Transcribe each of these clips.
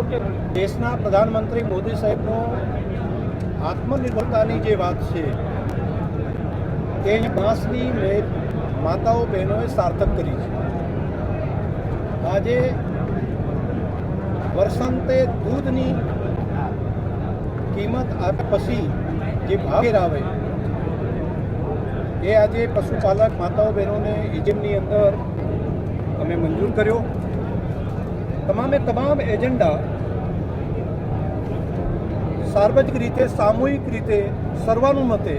Okay. દેશના પ્રધાનમંત્રી મોદી સાહેબનો આત્મનિર્ભરતાની જે વાત છે તે માસની મેં માતાઓ બહેનોએ સાર્થક કરી છે. આજે વર્ષાંતે દૂધની કિંમત આપ પછી જે ભાવ આવે એ આજે પશુપાલક માતાઓ, બહેનોને એજન્ટની અંદર અમે મંજૂર કર્યો. તમામે તમામ એજન્ડા સાર્વજનિક રીતે, સામૂહિક રીતે, સર્વાનુમતે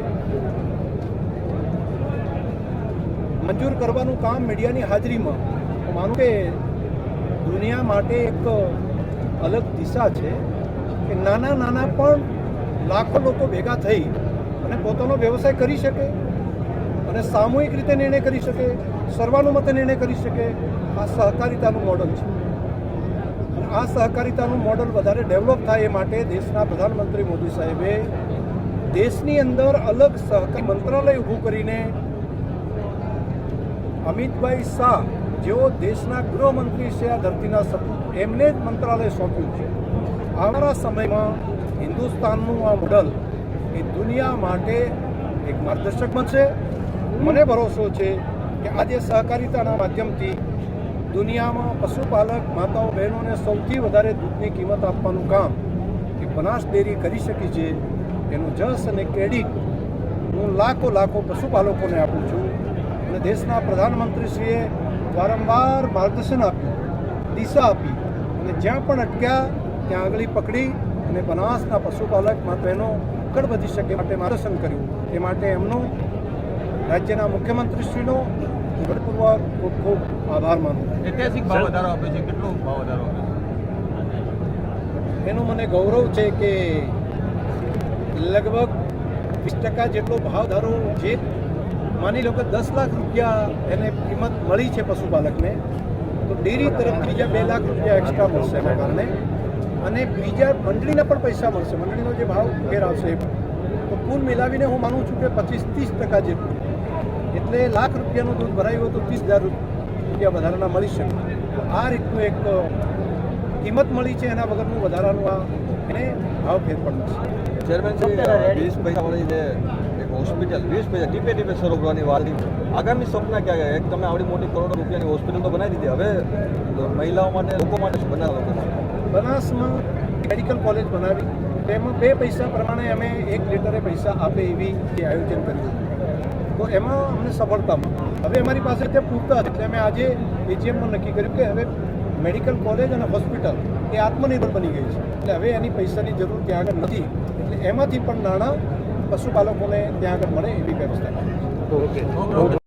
મંજૂર કરવાનું કામ મીડિયાની હાજરીમાં. માનું કે દુનિયા માટે એક અલગ દિશા છે કે નાના નાના પણ લાખો લોકો ભેગા થઈ અને પોતાનો વ્યવસાય કરી શકે. અને સામૂહિક રીતે નિર્ણય કરી શકે, સર્વાનુમતે નિર્ણય કરી શકે, આ સહકારિતાનું મોડલ છે. આ સહકારિતાનું મોડલ વધારે ડેવલપ થાય એ માટે દેશના પ્રધાનમંત્રી મોદી સાહેબે દેશની અંદર અલગ સહકારી મંત્રાલય ઊભું કરીને અમિતભાઈ શાહ, જેઓ દેશના ગૃહમંત્રી છે, આ ધરતીના સપૂત, એમને જ મંત્રાલય સોંપ્યું છે. આવનારા સમયમાં હિન્દુસ્તાનનું આ મોડલ એ દુનિયા માટે એક માર્ગદર્શક બનશે. મને ભરોસો છે કે આજે સહકારિતાના માધ્યમથી દુનિયામાં પશુપાલક માતાઓ બહેનોને સૌથી વધારે દૂધની કિંમત આપવાનું કામ એ બનાસ ડેરી કરી શકી છે એનું જસ અને ક્રેડિટ હું લાખો લાખો પશુપાલકોને આપું છું અને દેશના પ્રધાનમંત્રીશ્રીએ વારંવાર માર્ગદર્શન આપ્યું, દિશા આપી અને જ્યાં પણ અટક્યા ત્યાં આંગળી પકડી અને બનાસના પશુપાલકમાં બહેનો આગળ વધી શકે માટે માર્ગદર્શન કર્યું. એ માટે એમનો રાજ્યના મુખ્યમંત્રીશ્રીનો હૃદયપૂર્વક ખૂબ ખૂબ આભાર માનું છું. ઐતિહાસિક ભાવ વધારો આપે છે કેટલો ભાવ વધારો આપે છે? એનું મને ગૌરવ છે કે લગભગ વીસ ટકા જેટલો ભાવ વધારો જે માની લો કે દસ લાખ રૂપિયા એને કિંમત મળી છે પશુપાલકને તો ડેરી તરફ બીજા બે લાખ રૂપિયા એક્સ્ટ્રા મળશે એના કારણે. અને બીજા મંડળીના પણ પૈસા મળશે. મંડળીનો જે ભાવ ઘેર આવશે તો કુલ મિલાવીને હું માનું છું કે પચીસ ત્રીસ ટકા જેટલું. એટલે લાખ રૂપિયાનું દૂધ ભરાયું હતું તો ત્રીસ હજાર રૂપિયા વધારાના મળી શકે આ રીતનું એક કિંમત મળી છે એના વગરનું વધારાનું આ એને ભાવ ફેર મળશે ચેરમેન વીસ પૈસા વાળી જે એક હોસ્પિટલ વીસ પૈસા ટીપે ટીપે શરૂ કરવાની વાલી આગામી સપના ક્યાં ગયા? એક તમે આવડી મોટી કરોડો રૂપિયાની હોસ્પિટલ તો બનાવી દીધી. હવે મહિલાઓ માટે લોકો માટે શું બનાવો બનાસમાં મેડિકલ કોલેજ બનાવી. તેમાં બે પૈસા પ્રમાણે અમે એક લીટરે પૈસા આપે એવી આયોજન કર્યું તો એમાં અમને સફળતા મળી. હવે અમારી પાસે તે પૂરતા એટલે અમે આજે એજીએમમાં નક્કી કર્યું કે હવે મેડિકલ કોલેજ અને હોસ્પિટલ એ આત્મનિર્ભર બની ગઈ છે. એટલે હવે એની પૈસાની જરૂર ત્યાં આગળ નથી. એટલે એમાંથી પણ નાણાં પશુપાલકોને ત્યાં આગળ મળે એવી વ્યવસ્થા. ઓકે.